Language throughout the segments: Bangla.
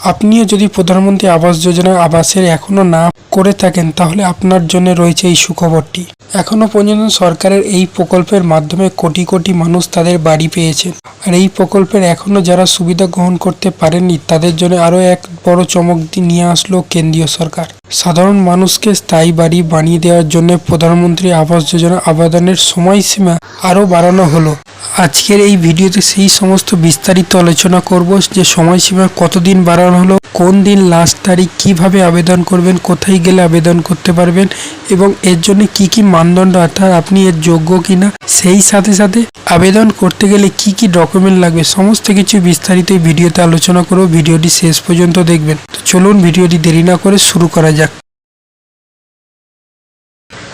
আপনিও যদি প্রধানমন্ত্রী আবাস যোজনা আবাসের এখনও না করে থাকেন, তাহলে আপনার জন্য রয়েছে এই সুখবরটি। এখনও পর্যন্ত সরকারের এই প্রকল্পের মাধ্যমে কোটি কোটি মানুষ তাদের বাড়ি পেয়েছেন আর এই প্রকল্পের এখনও যারা সুবিধা গ্রহণ করতে পারেননি, তাদের জন্য আরও এক বড় চমক নিয়ে আসলো কেন্দ্রীয় সরকার। সাধারণ মানুষকে স্থায়ী বাড়ি বানিয়ে দেওয়ার জন্য প্রধানমন্ত্রী আবাস যোজনা আবেদনের সময়সীমা আরও বাড়ানো হলো। আজকের এই ভিডিওতে সেই সমস্ত বিস্তারিত আলোচনা করব যে সময়সীমা কতদিন বাড়ানো হলো, কোন দিন লাস্ট তারিখ, কীভাবে আবেদন করবেন, কোথায় গেলে আবেদন করতে পারবেন এবং এর জন্য কি কি মানদণ্ড, অর্থাৎ আপনি এর যোগ্য কিনা, সেই সাথে সাথে আবেদন করতে গেলে কি কি ডকুমেন্ট লাগবে, সমস্ত কিছু বিস্তারিত ভিডিওতে আলোচনা করব। ভিডিওটি শেষ পর্যন্ত দেখবেন। তো চলুন ভিডিওটি দেরি না করে শুরু করা যাক।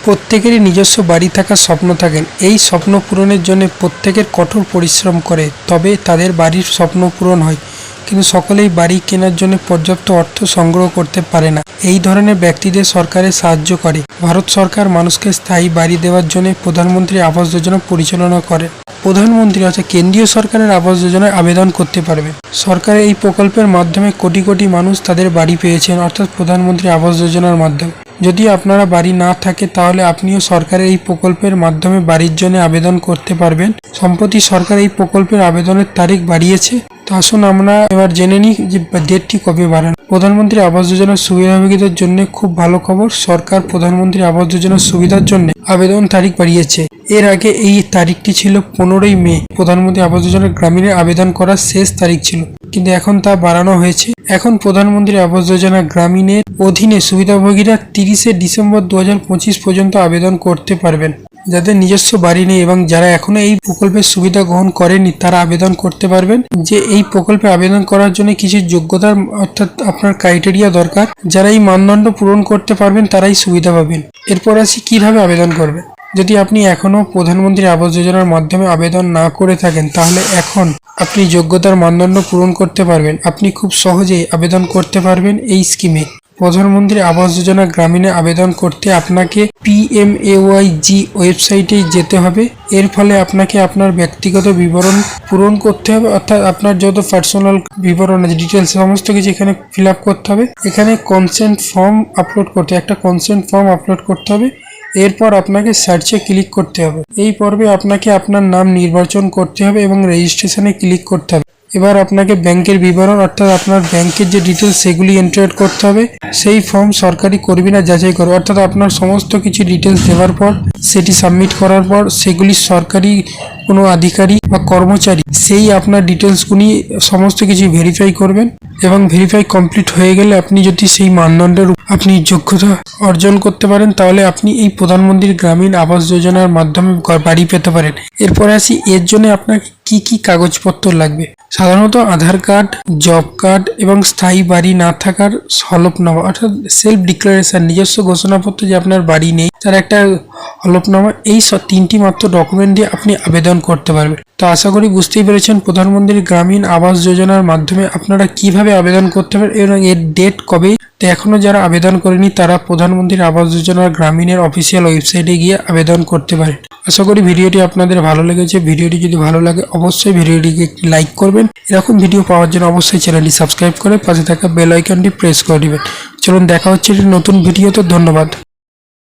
প্রত্যেকেরই নিজস্ব বাড়ি থাকার স্বপ্ন থাকেন। এই স্বপ্ন পূরণের জন্য প্রত্যেকের কঠোর পরিশ্রম করে, তবে তাদের বাড়ির স্বপ্ন পূরণ হয়। কিন্তু সকলেই বাড়ি কেনার জন্য পর্যাপ্ত অর্থ সংগ্রহ করতে পারে না। এই ধরনের ব্যক্তিদের সরকারের সাহায্য করে। ভারত সরকার মানুষকে স্থায়ী বাড়ি দেওয়ার জন্য প্রধানমন্ত্রী আবাস যোজনা পরিচালনা করে প্রধানমন্ত্রী অর্থাৎ কেন্দ্রীয় সরকারের আবাস যোজনায় আবেদন করতে পারবে সরকারের এই প্রকল্পের মাধ্যমে কোটি কোটি মানুষ তাদের বাড়ি পেয়েছেন, অর্থাৎ প্রধানমন্ত্রী আবাস যোজনার মাধ্যমে। যদি আপনারা বাড়ি না থাকে, তাহলে আপনিও সরকারের এই প্রকল্পের মাধ্যমে বাড়ির জন্য আবেদন করতে পারবেন। সম্প্রতি সরকার এই প্রকল্পের আবেদনের তারিখ বাড়িয়েছে। তো আসুন আমরা এবার জেনে নিই যে ডেটটি কবে বাড়ান। প্রধানমন্ত্রী আবাস যোজনার সুবিধাভোগীদের জন্য খুব ভালো খবর। সরকার প্রধানমন্ত্রী আবাস যোজনার সুবিধার জন্য আবেদন তারিখ বাড়িয়েছে। এর আগে এই তারিখটি ছিল পনেরোই মে। প্রধানমন্ত্রী আবাস যোজনার গ্রামীণের আবেদন করার শেষ তারিখ ছিল। কিন্তু এখন তা বাড়ানো হয়েছে। এখন প্রধানমন্ত্রী আবাস যোজনা গ্রামীণের অধীনে সুবিধাভোগীরা তিরিশে ডিসেম্বর দু হাজার পঁচিশ পর্যন্ত আবেদন করতে পারবেন। যাদের নিজস্ব বাড়ি নেই এবং যারা এখনও এই প্রকল্পের সুবিধা গ্রহণ করেনি তারা আবেদন করতে পারবেন। যে এই প্রকল্পে আবেদন করার জন্য কিছু যোগ্যতার অর্থাৎ আপনার ক্রাইটেরিয়া দরকার, যারা এই মানদণ্ড পূরণ করতে পারবেন, তারাই সুবিধা পাবেন। এরপর আসি, কীভাবে আবেদন করবে? যদি আপনি এখনও প্রধানমন্ত্রী আবাস যোজনার মাধ্যমে আবেদন না করে থাকেন, তাহলে এখন আপনি যোগ্যতার মানদণ্ড পূরণ করতে পারবেন। আপনি খুব সহজেই আবেদন করতে পারবেন এই স্কিমে। প্রধানমন্ত্রী আবাস যোজনা গ্রামীণে আবেদন করতে আপনাকে পিএমএওয়াই জি ওয়েবসাইটে যেতে হবে। এর ফলে আপনাকে আপনার ব্যক্তিগত বিবরণ পূরণ করতে হবে, অর্থাৎ আপনার যত পার্সোনাল বিবরণ আছে ডিটেলস সমস্ত কিছু এখানে ফিল করতে হবে। এখানে কনসেন্ট ফর্ম আপলোড করতে, একটা কনসেন্ট ফর্ম আপলোড করতে হবে। এরপর আপনাকে সার্চে ক্লিক করতে হবে। এই পর্বে আপনাকে আপনার নাম নির্বাচন করতে হবে এবং রেজিস্ট্রেশনে ক্লিক করতে হবে। এবার আপনাকে ব্যাংকের বিবরণ, অর্থাৎ আপনার ব্যাংকের যে ডিটেলস সেগুলি এন্টার করতে হবে। সেই ফর্ম সরকারি কর্মী না, যাচাই করবে। অর্থাৎ আপনার সমস্ত কিছু ডিটেলস দেওয়ার পর, সেটি সাবমিট করার পর, সেগুলি সরকারি কোনো আধিকারিক বা কর্মচারী, সেই আপনার ডিটেলসগুলি সমস্ত কিছু ভেরিফাই করবেন এবং ভেরিফাই কমপ্লিট হয়ে গেলে আপনি যদি সেই মানদণ্ডের আপনি যোগ্যতা অর্জন করতে পারেন, তাহলে আপনি এই প্রধানমন্ত্রীর গ্রামীণ আবাস যোজনার মাধ্যমে বাড়ি পেতে পারেন। এরপরে আসি, এর জন্য আপনার কি কি কাগজপত্র লাগবে? সাধারণত আধার কার্ড, জব কার্ড এবং স্থায়ী বাড়ি না থাকার হলফনামা, অর্থাৎ সেলফ ডিক্লারেশন নিজস্ব ঘোষণাপত্র যে আপনার বাড়ি নেই, তার একটা হলফনামা, এই তিনটি মাত্র ডকুমেন্ট দিয়ে আপনি আবেদন করতে পারবেন। তো আশা করি বুঝতেই পেরেছেন প্রধানমন্ত্রী গ্রামীণ আবাস যোজনার মাধ্যমে আপনারা কীভাবে আবেদন করতে পারেন এবং এর ডেট কবে? তো এখনও যারা আবেদন করেনি, তারা প্রধানমন্ত্রী আবাস যোজনার গ্রামীণের অফিসিয়াল ওয়েবসাইটে গিয়ে আবেদন করতে পারেন। আশা করি ভিডিওটি আপনাদের ভালো লেগেছে। ভিডিওটি যদি ভালো লাগে, অবশ্যই ভিডিওটিকে লাইক করবেন। এরকম ভিডিও পাওয়ার জন্য অবশ্যই চ্যানেলটি সাবস্ক্রাইব করে পাশে থাকা বেল আইকনটি প্রেস করে দিবেন। চলুন দেখা হচ্ছে একটি নতুন ভিডিওতে। ধন্যবাদ।